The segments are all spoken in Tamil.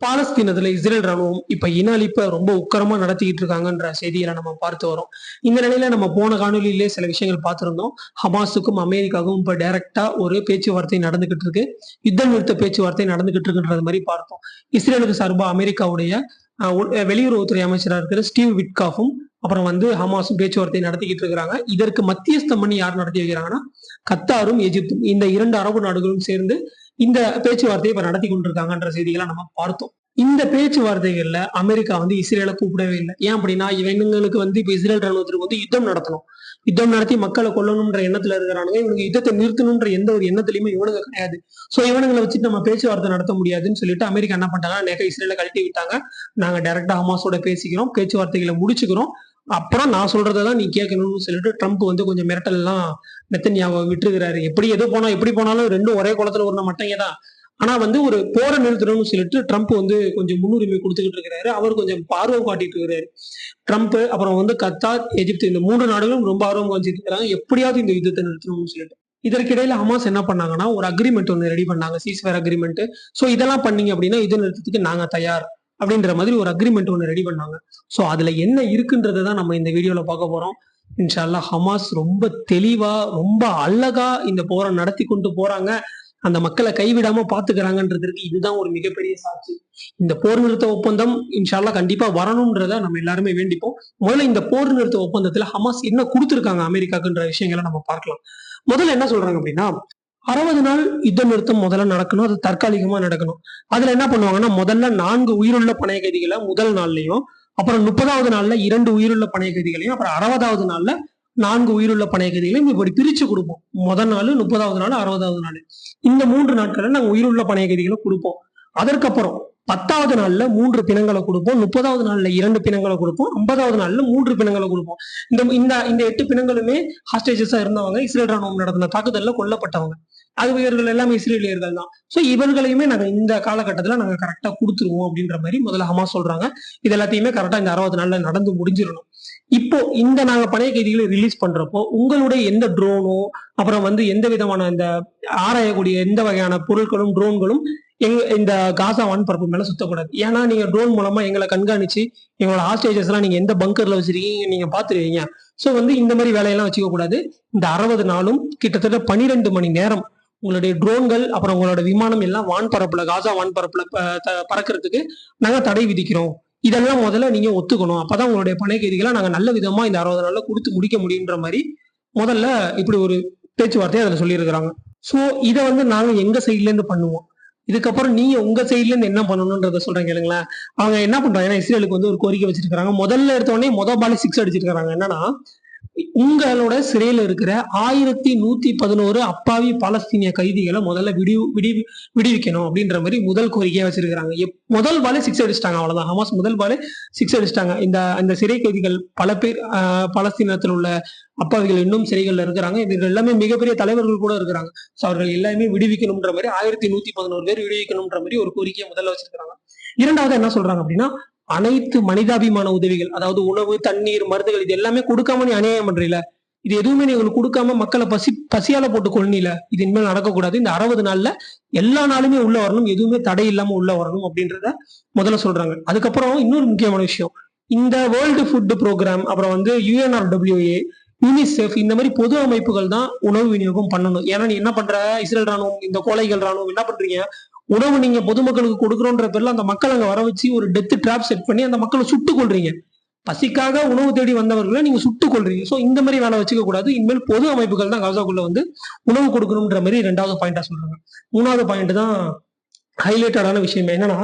பாலஸ்தீனத்துல இஸ்ரேல் ராணுவம் இப்ப இன ரொம்ப உக்கரமா நடத்திக்கிட்டு இருக்காங்கன்ற செய்திகளை நம்ம பார்த்து வரோம். இந்த நிலையில நம்ம போன காணொலியிலே சில விஷயங்கள் பார்த்திருந்தோம். ஹமாஸுக்கும் அமெரிக்காவுக்கும் இப்ப டைரக்டா ஒரு பேச்சுவார்த்தை நடந்துகிட்டு இருக்கு. யுத்த நிறுத்த பேச்சுவார்த்தை நடந்துகிட்டு இருக்குன்றது மாதிரி பார்த்தோம். இஸ்ரேலுக்கு சார்பா அமெரிக்காவுடைய அஹ், வெளியுறவுத்துறை அமைச்சராக இருக்கிற ஸ்டீவ் விட்காஃபும் அப்புறம் வந்து ஹமாஸும் பேச்சுவார்த்தை நடத்திக்கிட்டு இருக்கிறாங்க. இதற்கு மத்தியஸ்தம் பண்ணி யார் நடத்தி வைக்கிறாங்கன்னா கத்தாரும் எஜிப்தும் இந்த இரண்டு அரபு நாடுகளும் சேர்ந்து இந்த பேச்சுவார்த்தையை இப்ப நடத்தி கொண்டிருக்காங்கன்ற செய்திகளை நம்ம பார்த்தோம். இந்த பேச்சுவார்த்தைகள்ல அமெரிக்கா வந்து இஸ்ரேலை கூப்பிடவே இல்லை. ஏன் அப்படின்னா இவங்களுக்கு வந்து இப்ப இஸ்ரேல் ராணுவத்திற்கு வந்து யுத்தம் நடத்தணும். யுத்தம் நடத்தி மக்களை கொல்லணும்ன்ற எண்ணத்துல இருக்கிறானுங்க. இவனுக்கு யுத்தத்தை நிறுத்தணும்ன்ற எந்த ஒரு எண்ணத்திலயுமே இவனுங்க கிடையாது. சோ இவனுங்களை வச்சுட்டு நம்ம பேச்சுவார்த்தை நடத்த முடியாதுன்னு சொல்லிட்டு அமெரிக்கா என்ன பண்ணிட்டாங்க? நேக்க இஸ்ரேலை கழட்டி விட்டாங்க. நாங்க டைரக்டா ஹமாஸோட பேசிக்கிறோம். பேச்சுவார்த்தைகளை முடிச்சுக்கிறோம். அப்புறம் நான் சொல்றதை தான் நீ கேட்கணும்னு சொல்லிட்டு ட்ரம்ப் வந்து கொஞ்சம் மிரட்டல் எல்லாம் நெத்தன்யாவை விட்டுருக்கிறாரு. எப்படி எது போனா எப்படி போனாலும் ரெண்டும் ஒரே குளத்துல ஒரு மட்டங்க தான் ஆனா வந்து ஒரு போரை நிறுத்தணும்னு சொல்லிட்டு ட்ரம்ப் வந்து கொஞ்சம் முன்னுரிமை கொடுத்துக்கிட்டு இருக்கிறாரு. அவர் கொஞ்சம் ஆர்வம் காட்டிட்டு இருக்கிறாரு. ட்ரம்ப் அப்புறம் வந்து கத்தார் எஜிப்து இந்த மூன்று நாடுகளும் ரொம்ப ஆர்வம் காமிச்சிட்டு இருக்கிறாங்க. எப்படியாவது இந்த யுத்தத்தை நிறுத்தணும்னு சொல்லிட்டு. இதற்கிடையில ஹமாஸ் என்ன பண்ணாங்கன்னா ஒரு அக்ரிமெண்ட் ஒன்று ரெடி பண்ணாங்க. சீஸ்வேர் அக்ரிமெண்ட் ஸோ இதெல்லாம் பண்ணீங்க அப்படின்னா யுத்த நிறுத்தத்துக்கு நாங்க தயார். அப்படின்ற மாதிரி ஒரு அக்ரிமெண்ட் ஒன்று ரெடி பண்ணாங்க. ஸோ அதுல என்ன இருக்குன்றதை தான் நம்ம இந்த வீடியோவில் பார்க்க போறோம். இன்ஷால்லா ஹமாஸ் ரொம்ப தெளிவா ரொம்ப அழகா இந்த போரை நடத்தி கொண்டு போறாங்க. அந்த மக்களை கைவிடாம பாத்துக்கிறாங்கன்றதுக்கு இதுதான் ஒரு மிகப்பெரிய சாட்சி. இந்த போர் நிறுத்த ஒப்பந்தம் இன்ஷால்லா கண்டிப்பா வரணும்ன்றத நம்ம எல்லாருமே வேண்டிப்போம். முதல்ல இந்த போர் நிறுத்த ஒப்பந்தத்துல ஹமாஸ் என்ன கொடுத்துருக்காங்க அமெரிக்காக்குன்ற விஷயங்களை நம்ம பார்க்கலாம். முதல்ல என்ன சொல்றாங்க அப்படின்னா அறுபது நாள் யுத்த நிறுத்தம் முதல்ல நடக்கணும் அது தற்காலிகமா நடக்கணும். அதுல என்ன பண்ணுவாங்கன்னா முதல்ல நான்கு உயிருள்ள பணைய கைதிகளை முதல் நாள்லயும் அப்புறம் முப்பதாவது நாள்ல இரண்டு உயிருள்ள பணைய கைதிகளையும் அப்புறம் அறுபதாவது நாள்ல நான்கு உயிருள்ள பணைய கைதிகளையும் இப்படி பிரிச்சு கொடுப்போம். முதல் நாள் முப்பதாவது நாள் அறுபதாவது நாள். இந்த மூன்று நாட்களில் நாங்கள் உயிருள்ள பணைய கைதிகளை கொடுப்போம். அதற்கப்புறம் பத்தாவது நாள்ல மூன்று பிணங்களை கொடுப்போம் முப்பதாவது நாள்ல இரண்டு பிணங்களை கொடுப்போம் ஐம்பதாவது நாள்ல மூன்று பிணங்களை கொடுப்போம். இந்த இந்த இந்த எட்டு பிணங்களுமே ஹாஸ்டேஜஸா இருந்தவங்க இஸ்ரேல் ராணுவம் நடத்தின தாக்குதல்ல கொல்லப்பட்டவங்க. அது இவர்கள் எல்லாமே இஸ்ரேலியர்கள் தான். ஸோ இவர்களையுமே நாங்கள் இந்த காலகட்டத்தில் நாங்கள் கரெக்டாக கொடுத்துருவோம் அப்படின்ற மாதிரி முதல்ல ஹமாஸ் சொல்றாங்க. இது எல்லாத்தையுமே கரெக்டாக இந்த அறுபது நாளில் நடந்து முடிஞ்சிடணும். இப்போ இந்த நாங்க பழைய கைதிகளை ரிலீஸ் பண்றப்போ உங்களுடைய எந்த ட்ரோனோ அப்புறம் வந்து எந்த விதமான இந்த ஆராயக்கூடிய எந்த வகையான பொருட்களும் ட்ரோன்களும் எங்க இந்த காசா வான்பரப்பு மேல சுத்தக்கூடாது. ஏன்னா நீங்க ட்ரோன் மூலமா எங்களை கண்காணிச்சு எங்களோட ஹாஸ்டேஜஸ் எல்லாம் நீங்க எந்த பங்கர்ல வச்சிருக்கீங்க நீங்க பாத்துருவீங்க. சோ வந்து இந்த மாதிரி வேலையெல்லாம் வச்சுக்க கூடாது இந்த அறுபது நாளும் கிட்டத்தட்ட பனிரெண்டு மணி நேரம் உங்களுடைய ட்ரோன்கள் அப்புறம் உங்களோட விமானம் எல்லாம் வான்பரப்புல காசா வான்பரப்புல ப- த- பறக்கறதுக்கு தடை விதிக்கிறோம். இதெல்லாம் முதல்ல நீங்க ஒத்துக்கணும். அப்பதான் உங்களுடைய பணை நாங்கள் நல்ல விதமா இந்த அறுபது நாள்ல கொடுத்து முடிக்க முடியுன்ற மாதிரி முதல்ல இப்படி ஒரு பேச்சுவார்த்தையை அதில் சொல்லியிருக்கிறாங்க. ஸோ இதை வந்து நாங்கள் எங்க சைட்லேருந்து பண்ணுவோம்? இதுக்கப்புறம் நீங்க உங்க சைட்ல இருந்து என்ன பண்ணணும்ன்றத சொல்றேன் கேளுங்களேன். அவங்க என்ன பண்றாங்க ஏன்னா இஸ்ரேலுக்கு வந்து ஒரு கோரிக்கை வச்சிருக்காங்க முதல்ல எடுத்தோடனே மொத பாலி சிக்ஸ் அடிச்சிருக்காங்க என்னன்னா உங்களோட சிறையில் இருக்கிற ஆயிரத்தி நூத்தி பதினோரு அப்பாவி பாலஸ்தீனிய கைதிகளை முதல்ல விடி விடி விடுவிக்கணும் அப்படின்ற மாதிரி முதல் கோரிக்கையா வச்சிருக்கிறாங்க. முதல் பாலே சிக்ஸ் அடிச்சிட்டாங்க அவ்வளவுதான். ஹமாஸ் முதல் பாலே சிக்ஸ் அடிச்சிட்டாங்க. இந்த இந்த சிறை கைதிகள் பல பேர் ஆஹ், பலஸ்தீனத்தில் உள்ள அப்பாவிகள் இன்னும் சிறைகள்ல இருக்கிறாங்க. இவர்கள் எல்லாமே மிகப்பெரிய தலைவர்கள் கூட இருக்கிறாங்க. ஸோ அவர்கள் எல்லாமே விடுவிக்கணும்ன்ற மாதிரி ஆயிரத்தி நூத்தி பதினோரு பேர் விடுவிக்கணும்ன்ற மாதிரி ஒரு கோரிக்கையை முதல்ல வச்சிருக்கிறாங்க. இரண்டாவது என்ன சொல்றாங்க அப்படின்னா அனைத்து மனிதாபிமான உதவிகள் அதாவது உணவு தண்ணீர் மருந்துகள் இது எல்லாமே கொடுக்காம நீ அநியாயம் பண்றீல? இது எதுவுமே நீ உங்களுக்கு கொடுக்காம மக்களை பசி பசியால போட்டு கொள்ளில இது இனிமேல் நடக்கக்கூடாது. இந்த அறுபது நாள்ல எல்லா நாளுமே உள்ள வரணும் எதுவுமே தடை இல்லாம உள்ள வரணும் அப்படின்றத முதல்ல சொல்றாங்க. அதுக்கப்புறம் இன்னொரு முக்கியமான விஷயம். இந்த வேர்ல்டு ஃபுட் ப்ரோக்ராம் அப்புறம் வந்து யூஎன்ஆர்டபிள்யூஏ யூனிசெஃப் இந்த மாதிரி பொது அமைப்புகள் தான் உணவு விநியோகம் பண்ணணும். ஏன்னா நீ என்ன பண்ற? இஸ்ரேல் ராணுவம் இந்த கோழைகள் ராணுவம் என்ன பண்றீங்க? உணவு நீங்க பொதுமக்களுக்கு கொடுக்குறோன்ற பேர்ல அந்த மக்கள் அங்க வர வச்சு ஒரு டெத்து ட்ராப் செட் பண்ணி அந்த மக்களை சுட்டு கொள்றீங்க பசிக்காக உணவு தேடி வந்தவர்களை நீங்க சுட்டு கொள்றீங்க சோ இந்த மாதிரி வேலை வச்சுக்க கூடாது. இனிமேல் பொது அமைப்புகள் தான் காசாக்குள்ள வந்து உணவு கொடுக்கணும்ன்ற மாதிரி ரெண்டாவது பாயிண்டா சொல்றாங்க. மூணாவது பாயிண்ட் தான் ஹைலைட்டடான விஷயம் என்னன்னா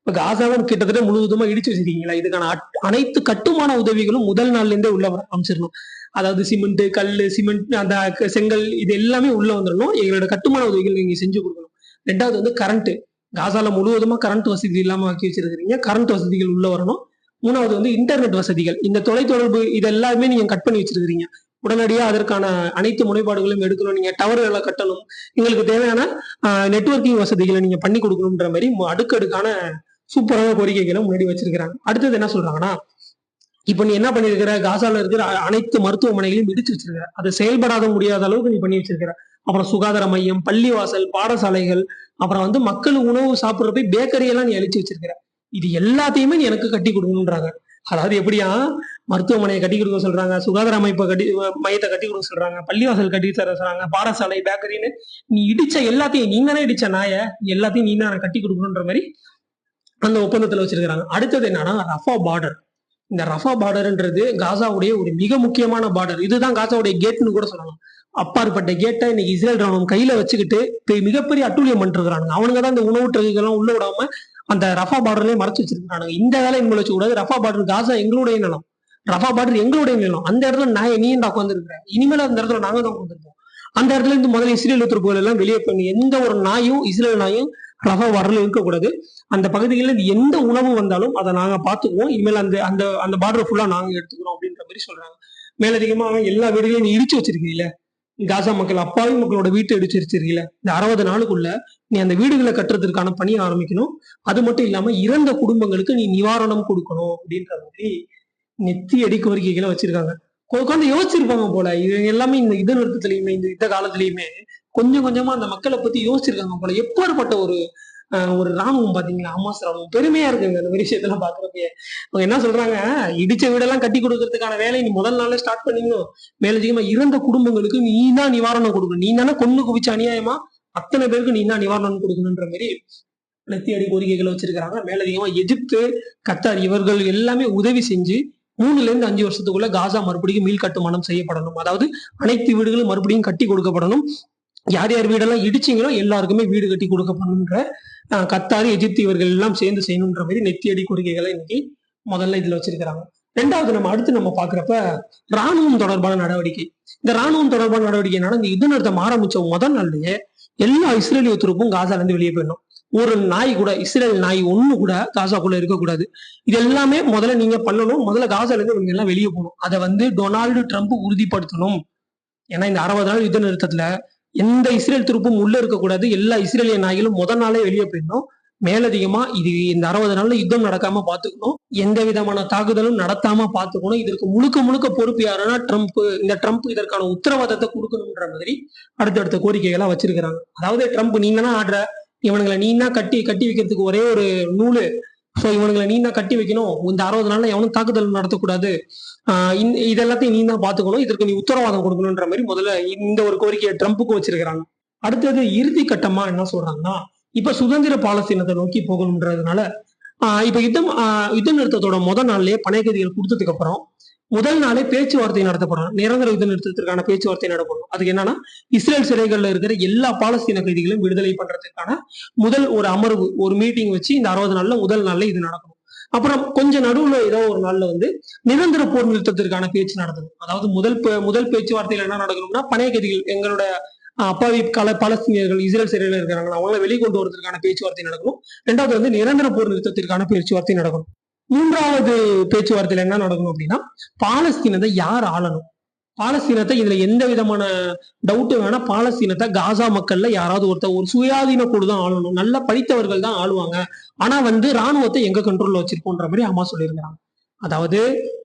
இப்ப காசாவை கிட்டத்தட்ட முழுவதுமா இடிச்சு வச்சிருக்கீங்களா? இதுக்கான அனைத்து கட்டுமான உதவிகளும் முதல் நாள்ல இருந்தே உள்ள வர அமைச்சிடணும். அதாவது சிமெண்ட் கல் சிமெண்ட் அந்த செங்கல் இது எல்லாமே உள்ள வந்துடணும். எங்களோட கட்டுமான உதவிகள் நீங்க செஞ்சு கொடுக்கணும். ரெண்டாவது வந்து கரண்ட்டு காசால முழுவதுமா கரண்ட் வசதி இல்லாமல் ஆக்கி வச்சிருக்கிறீங்க. கரண்ட் வசதிகள் உள்ள வரணும். மூணாவது வந்து இன்டர்நெட் வசதிகள். இந்த தொலைத்தொடர்பு இது எல்லாமே நீங்க கட் பண்ணி வச்சிருக்கிறீங்க. உடனடியாக அதற்கான அனைத்து முனைப்பாடுகளும் எடுக்கணும். நீங்க டவர்களை கட்டணும். எங்களுக்கு தேவையான நெட்வொர்க்கிங் வசதிகளை நீங்க பண்ணி கொடுக்கணுன்ற மாதிரி அடுக்கடுக்கான சூப்பரான கோரிக்கைகளை முன்னாடி வச்சிருக்கிறாங்க. அடுத்தது என்ன சொல்றாங்கன்னா இப்போ நீ என்ன பண்ணிருக்கிற காசால இருக்கிற அனைத்து மருத்துவமனைகளையும் இடிச்சு வச்சிருக்கிற. அது செயல்படாத முடியாத அளவுக்கு நீ பண்ணி வச்சிருக்கிற. அப்புறம் சுகாதார மையம் பள்ளிவாசல் பாடசாலைகள் அப்புறம் வந்து மக்கள் உணவு சாப்பிட்ற பேக்கரி எல்லாம் நீ அழிச்சு வச்சிருக்கிற. இது எல்லாத்தையுமே நீ எனக்கு கட்டி கொடுக்கணுன்றாங்க அதாவது எப்படியா? மருத்துவமனையை கட்டி கொடுக்க சொல்றாங்க சுகாதார அமைப்பை கட்டி மையத்தை கட்டி கொடுக்க சொல்றாங்க பள்ளிவாசல் கட்டி தர சொல்றாங்க பாடசாலை பேக்கரின்னு நீ இடிச்ச எல்லாத்தையும் நீங்க தானே இடிச்ச நாய எல்லாத்தையும் நீ தான் கட்டி கொடுக்கணுன்ற மாதிரி அந்த ஒப்பந்தத்துல வச்சிருக்கிறாங்க. அடுத்தது என்னன்னா ரஃபா பார்டர் இந்த ரஃபா பார்டர்ன்றது காசாவுடைய ஒரு மிக முக்கியமான பார்டர் இதுதான் காசாவுடைய கேட்னு கூட சொல்லலாம். அப்பாற்பட்ட கேட்டை இன்னைக்கு இஸ்ரேல் ராணுவம் கையில வச்சுக்கிட்டு மிகப்பெரிய அட்டூழியம் பண்ணிருக்கிறாங்க அவனுங்க தான் இந்த உணவு ட்ரக்குகள்லாம் உள்ள விடாம அந்த ரஃபா பார்டர்லயே மறைச்சு வச்சிருக்காங்க இந்த வேலை இவங்க வச்சு கூடாது ரஃபா பார்டர் காசா எங்களுடைய நிலம். ரஃபா பார்டர் எங்களுடைய நிலம். அந்த இடத்துல நான் நீ தான் உட்காந்துருக்கிறேன் இனிமேல் அந்த இடத்துல நாங்க தான் உட்காந்துருப்போம் அந்த இடத்துல இருந்து முதல்ல இஸ்ரேல் துருப்புகள் எல்லாம் வெளியே பண்ணி எந்த ஒரு நாயும் இஸ்ரேல் நாயும் ரகம் வரல இருக்கக்கூடாது அந்த பகுதிகளில் எந்த உணவு வந்தாலும் அதை நாங்க பார்த்துக்குவோம். இனிமேல் அந்த அந்த அந்த பார்டர் ஃபுல்லா நாங்க எடுத்துக்கிறோம் அப்படின்ற மாதிரி சொல்றாங்க. மேலதிகமா எல்லா வீடுகளையும் நீ இடிச்சு வச்சிருக்கீங்கள காசா மக்கள் அப்பாவி மக்களோட வீட்டை இடிச்சு வச்சிருக்கீங்கள இந்த அறுபது நாளுக்குள்ள நீ அந்த வீடுகளை கட்டுறதுக்கான பணியை ஆரம்பிக்கணும். அது மட்டும் இல்லாம இறந்த குடும்பங்களுக்கு நீ நிவாரணம் கொடுக்கணும் அப்படின்ற மாதிரி நெத்தி அடி கோரிக்கைகளை வச்சிருக்காங்க. உட்காந்து யோசிச்சிருப்பாங்க போல. இது எல்லாமே இந்த யுத்த நிறுத்தத்திலயுமே இந்த யுத்த காலத்திலயுமே கொஞ்சம் கொஞ்சமா அந்த மக்களை பத்தி யோசிச்சிருக்காங்க போல. எப்பேற்பட்ட ஒரு ஒரு ராணுவம் பாத்தீங்களா? ஹமாஸ் ராணுவம். பெருமையா இருக்குங்க அந்த மாதிரி விஷயத்தெல்லாம் பாக்குறப்ப அவங்க என்ன சொல்றாங்க? இடிச்ச வீடெல்லாம் கட்டி கொடுக்கறதுக்கான வேலையை நீ முதல் நாளே ஸ்டார்ட் பண்ணிக்கணும் மேலதிகமா இறந்த குடும்பங்களுக்கு நீ தான் நிவாரணம் கொடுக்கணும். நீ தானே கொண்டு குவிச்ச அநியாயமா அத்தனை பேருக்கு நீ தான் நிவாரணம் கொடுக்கணுன்ற மாதிரி நெத்தி அடி கோரிக்கைகளை வச்சிருக்கிறாங்க. மேலதிகமா எஜிப்து கத்தார் இவர்கள் எல்லாமே உதவி செஞ்சு மூணுல இருந்து அஞ்சு வருஷத்துக்குள்ள காசா மறுபடியும் மீள் கட்டுமானம் செய்யப்படணும். அதாவது அனைத்து வீடுகளும் மறுபடியும் கட்டி கொடுக்கப்படணும். யார் யார் வீடெல்லாம் இடிச்சிங்களோ எல்லாருக்குமே வீடு கட்டி கொடுக்கப்படணுன்ற ஆஹ், கத்தார் எகிப்து இவர்கள் எல்லாம் சேர்ந்து செய்யணுன்ற மாதிரி நெத்தியடி கோரிக்கைகளை இன்னைக்கு முதல்ல இதுல வச்சிருக்கிறாங்க. ரெண்டாவது நம்ம அடுத்து நம்ம பாக்குறப்ப ராணுவம் தொடர்பான நடவடிக்கை. இந்த ராணுவம் தொடர்பான நடவடிக்கை என்னன்னா இந்த யுத்த ஆரம்பிச்ச முதல் நாள்லயே எல்லா இஸ்ரேலிய துருப்பும் காசால இருந்து வெளியே போயிடணும். ஒரு நாய் கூட இஸ்ரேல் நாய் ஒண்ணு கூட காசாக்குள்ள இருக்கக்கூடாது. இது எல்லாமே முதல்ல நீங்க பண்ணணும். முதல்ல காசால இருந்து இவங்க எல்லாம் வெளியே போகணும். அதை வந்து டொனால்டு ட்ரம்ப் உறுதிப்படுத்தணும். ஏன்னா இந்த அறுபது நாள் யுத்த நிறுத்தத்துல எந்த இஸ்ரேல் துருப்பும் உள்ள இருக்கக்கூடாது. எல்லா இஸ்ரேலிய நாய்களும் முதல் நாளே வெளியே போயிடணும். மேலதிகமா இது இந்த அறுபது நாள்ல யுத்தம் நடக்காம பாத்துக்கணும் எந்த விதமான தாக்குதலும் நடத்தாம பாத்துக்கணும் இதற்கு முழுக்க முழுக்க பொறுப்பு யாருன்னா ட்ரம்ப். இந்த ட்ரம்ப் இதற்கான உத்தரவாதத்தை கொடுக்கணுன்ற மாதிரி அடுத்தடுத்த கோரிக்கைகளா வச்சிருக்கிறாங்க. அதாவது ட்ரம்ப் நீங்க தான் ஆடுற. இவனுங்களை நீ தான் கட்டி கட்டி வைக்கிறதுக்கு ஒரே ஒரு நூலு. சோ இவனுங்களை நீ தான் கட்டி வைக்கணும். இந்த அறுபது நாள்ல எவனும் தாக்குதல் நடத்தக்கூடாது. ஆஹ் இதெல்லாத்தையும் நீ தான் பாத்துக்கணும் இதற்கு நீ உத்தரவாதம் கொடுக்கணுன்ற மாதிரி முதல்ல இந்த ஒரு கோரிக்கையை ட்ரம்ப்புக்கு வச்சிருக்கிறாங்க. அடுத்தது இறுதி கட்டமா என்ன சொல்றாங்கன்னா இப்ப சுதந்திர பாலஸ்தீனத்தை நோக்கி போகணுன்றதுனால ஆஹ் இப்ப யுத்தம் ஆஹ் யுத்த நிறுத்தத்தோட முதல் நாள்லயே பணைய கைதிகள் கொடுத்ததுக்கு அப்புறம் முதல் நாளே பேச்சுவார்த்தை நடத்தப்படும் நிரந்தர யுத்த நிறுத்தத்திற்கான பேச்சுவார்த்தை நடத்தப்படும் அதுக்கு என்னன்னா இஸ்ரேல் சிறைகள்ல இருக்கிற எல்லா பாலஸ்தீன கைதிகளையும் விடுதலை பண்றதுக்கான முதல் ஒரு அமர்வு ஒரு மீட்டிங் வச்சு இந்த அறுபது நாள்ல முதல் நாள்ல இது நடக்கணும். அப்புறம் கொஞ்சம் நடுவுல ஏதோ ஒரு நாள்ல வந்து நிரந்தர போர் நிறுத்தத்திற்கான பேச்சு நடத்தணும் அதாவது முதல் பே- முதல் பேச்சுவார்த்தையில என்ன நடக்கணும்னா பணைய கைதிகள் எங்களோட ஆஹ், அப்பாவி கல பாலஸ்தீனியர்கள் இஸ்ரேல் சிறையில் இருக்கிறாங்க அவங்கள வெளிக்கொண்டு வரதுக்கான பேச்சுவார்த்தை நடக்கணும். ரெண்டாவது வந்து நிரந்தர போர் நிறுத்தத்திற்கான பேச்சுவார்த்தை நடக்கணும். மூன்றாவது பேச்சுவார்த்தையில என்ன நடக்கணும் அப்படின்னா பாலஸ்தீனத்தை யார் ஆளணும்? பாலஸ்தீனத்தை இதுல எந்த விதமான டவுட்டு வேணா பாலஸ்தீனத்தை காசா மக்கள்ல யாராவது ஒருத்தர் ஒரு சுயாதீன குழு தான் ஆளணும். நல்ல படித்தவர்கள் தான் ஆளுவாங்க. ஆனா வந்து ராணுவத்தை எங்க கண்ட்ரோல்ல வச்சிருக்கோன்ற மாதிரி அம்மா சொல்லியிருக்கிறாங்க. அதாவது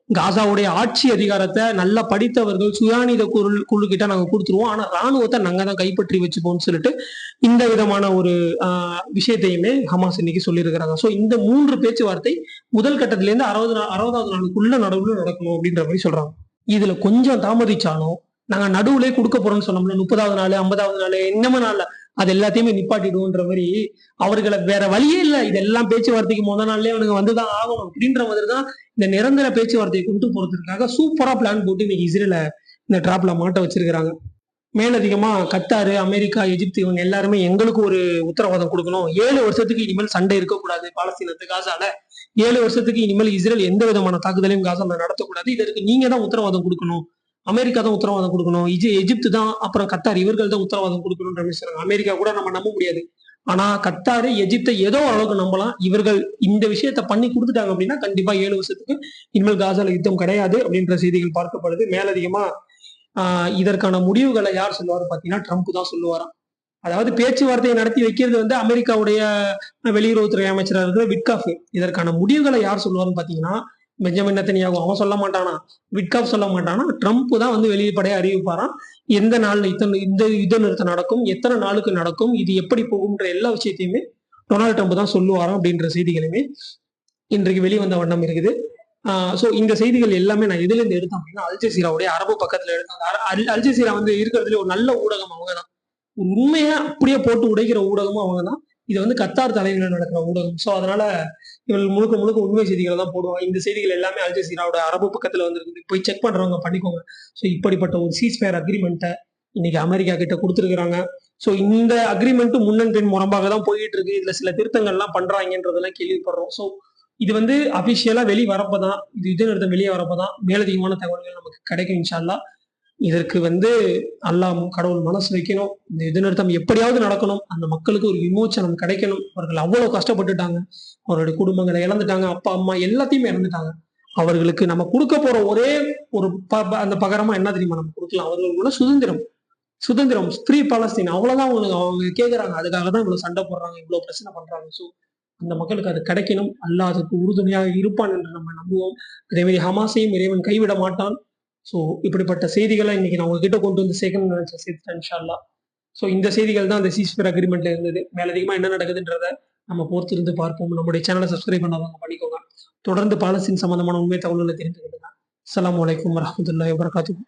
காசாவுடைய ஆட்சி அதிகாரத்தை நல்லா படித்தவர்கள் சுயானித குழு குழு கிட்ட நாங்க கொடுத்துருவோம். ஆனா ராணுவத்தை நாங்க தான் கைப்பற்றி வச்சுப்போம்னு சொல்லிட்டு இந்த விதமான ஒரு விஷயத்தையுமே ஹமாஸ் இன்னைக்கு சொல்லியிருக்கிறாங்க. சோ இந்த மூன்று பேச்சுவார்த்தை முதல் கட்டத்துல இருந்து அறுபது அறுபதாவது நாளுக்குள்ள நடுவில் நடக்கணும் அப்படின்ற மாதிரி சொல்றாங்க. இதுல கொஞ்சம் தாமதிச்சாலும் நாங்க நடுவுலே கொடுக்க போறோம்னு சொன்னோம்ல முப்பதாவது நாள் ஐம்பதாவது நாள் என்னமோ நாள்ல அது எல்லாத்தையுமே நிப்பாட்டிடுவோன்ற மாதிரி அவர்களை வேற வழியே இல்லை. இதெல்லாம் பேச்சுவார்த்தைக்கு முத நாள்லயே அவனுங்க வந்துதான் ஆகணும் அப்படின்ற மாதிரி தான் இந்த நிரந்தர பேச்சுவார்த்தையை கொண்டு போறதுக்காக சூப்பரா பிளான் போட்டு இன்னைக்கு இஸ்ரேல இந்த டிராப்ல மாட்ட வச்சிருக்கிறாங்க. மேலதிகமா கத்தாரு அமெரிக்கா எகிப்து இவங்க எல்லாருமே எங்களுக்கு ஒரு உத்தரவாதம் கொடுக்கணும். ஏழு வருஷத்துக்கு இனிமேல் சண்டை இருக்கக்கூடாது பாலஸ்தீனத்து காசால. ஏழு வருஷத்துக்கு இனிமேல் இஸ்ரேல் எந்த விதமான தாக்குதலையும் காசால நடத்தக்கூடாது. இதற்கு நீங்க தான் உத்தரவாதம் கொடுக்கணும். அமெரிக்கா தான் உத்தரவாதம் கொடுக்கணும். இஜி எஜிப்து தான் அப்புறம் கத்தார் இவர்கள் தான் உத்தரவாதம் கொடுக்கணும்னு நினைச்சாங்க அமெரிக்கா கூட நம்ம நம்ப முடியாது. ஆனா கத்தாரு எஜிப்தை ஏதோ அளவுக்கு நம்பலாம். இவர்கள் இந்த விஷயத்த பண்ணி கொடுத்துட்டாங்க அப்படின்னா கண்டிப்பா ஏழு வருஷத்துக்கு இனிமேல் காசால யுத்தம் கிடையாது அப்படின்ற செய்திகள் பார்க்கப்படுது. மேலதிகமா ஆஹ் இதற்கான முடிவுகளை யார் சொல்லுவாரு பாத்தீங்கன்னா ட்ரம்ப் தான் சொல்லுவாராம். அதாவது பேச்சுவார்த்தையை நடத்தி வைக்கிறது வந்து அமெரிக்காவுடைய வெளியுறவுத்துறை அமைச்சராக இருக்கிற விட்காஃப். இதற்கான முடிவுகளை யார் சொல்லுவாருன்னு பாத்தீங்கன்னா பெஞ்சமின் நத்தனியாகும். அவன் சொல்ல மாட்டானா? விட்காப் சொல்ல மாட்டானா? ட்ரம்ப் தான் வந்து வெளிப்படையை அறிவிப்பாரான் எந்த நாள்ல இத்தனை இந்த யுத்த நிறுத்தம் நடக்கும்? எத்தனை நாளுக்கு நடக்கும்? இது எப்படி போகும்ன்ற எல்லா விஷயத்தையுமே டொனால்டு ட்ரம்ப் தான் சொல்லுவாராம் அப்படின்ற செய்திகளுமே இன்றைக்கு வெளிவந்த வண்ணம் இருக்குது. ஸோ இந்த செய்திகள் எல்லாமே நான் எதுல இருந்து எடுத்தேன் அப்படின்னா அல்ஜசீராவுடைய அரபு பக்கத்துல எடுத்தேன். அல்ஜசீரா வந்து இருக்கிறதுல ஒரு நல்ல ஊடகம் அவங்க தான் உண்மையா அப்படியே போட்டு உடைக்கிற ஊடகமும் அவங்க தான் இது வந்து கத்தார் தலைமையில் நடக்கிற ஊடகம். ஸோ அதனால இவர்கள் முழுக்க முழுக்க உண்மை செய்திகளை தான் போடுவாங்க. இந்த செய்திகள் எல்லாமே அல் ஜசீராவோட அரபு பக்கத்துல வந்துருக்குது. போய் செக் பண்றவங்க பண்ணிக்கோங்க. ஸோ இப்படிப்பட்ட ஒரு சீஸ்ஃபயர் அக்ரிமெண்ட்டை இன்னைக்கு அமெரிக்கா கிட்ட கொடுத்துருக்குறாங்க. ஸோ இந்த அக்ரிமெண்ட்டு முன்னன் பின் முரம்பாக தான் போயிட்டு இருக்கு இதுல சில திருத்தங்கள்லாம் பண்றாங்கன்றதெல்லாம் கேள்விப்படுறோம். ஸோ இது வந்து அபிஷியலா வெளி வரப்பதான் இது யுத்த நிறுத்தம் வெளியே வரப்பதான் மேலதிகமான தகவல்கள் நமக்கு கிடைக்கும் இன்ஷால்லா இதற்கு வந்து அல்லாஹ் கடவுள் மனசு வைக்கணும். இந்த யுத்த நிறுத்தம் எப்படியாவது நடக்கணும். அந்த மக்களுக்கு ஒரு விமோச்சனம் கிடைக்கணும். அவர்கள் அவ்வளவு கஷ்டப்பட்டுட்டாங்க. அவருடைய குடும்பங்களை இழந்துட்டாங்க. அப்பா அம்மா எல்லாத்தையுமே இழந்துட்டாங்க. அவர்களுக்கு நம்ம கொடுக்க போற ஒரே ஒரு ப- ப- அந்த பகரமா என்ன தெரியுமா நம்ம கொடுக்கலாம்? அவர்களுக்குள்ள சுதந்திரம். சுதந்திரம். Free Palestine. அவ்வளவுதான் அவங்களுக்கு அவங்க கேட்கறாங்க அதுக்காக தான் இவ்வளவு சண்டை போடுறாங்க. இவ்வளவு பிரச்சனை பண்றாங்க. ஸோ அந்த மக்களுக்கு அது கிடைக்கணும். அல்லாஹ் அதுக்கு உறுதுணையாக இருப்பான் என்று நம்ம நம்புவோம். அதே மாதிரி இறைவன் கைவிட மாட்டான். ஸோ இப்படிப்பட்ட செய்திகளை இன்னைக்கு நான் உங்ககிட்ட கொண்டு வந்து சேர்க்கணும்னு நினைச்சேன் சேர்த்துட்டேன் இன்ஷால்லா ஸோ இந்த செய்திகள் தான் அந்த சீஸ்பர் அக்ரிமெண்ட்ல இருந்தது. மேலதிகமாக என்ன நடக்குதுன்றத நம்ம பொறுத்திருந்து பார்ப்போம். நம்முடைய சேனலை சப்ஸ்கிரைப் பண்ணாதவங்க பண்ணிக்கோங்க. தொடர்ந்து பாலஸ்தீன் சம்பந்தமான உண்மை தகவல்களை தெரிந்து கொள்ளுங்க. அஸ்ஸலாமு வலைக்கம் வரஹ்மத்துல்லாஹி வபரகாத்துஹு.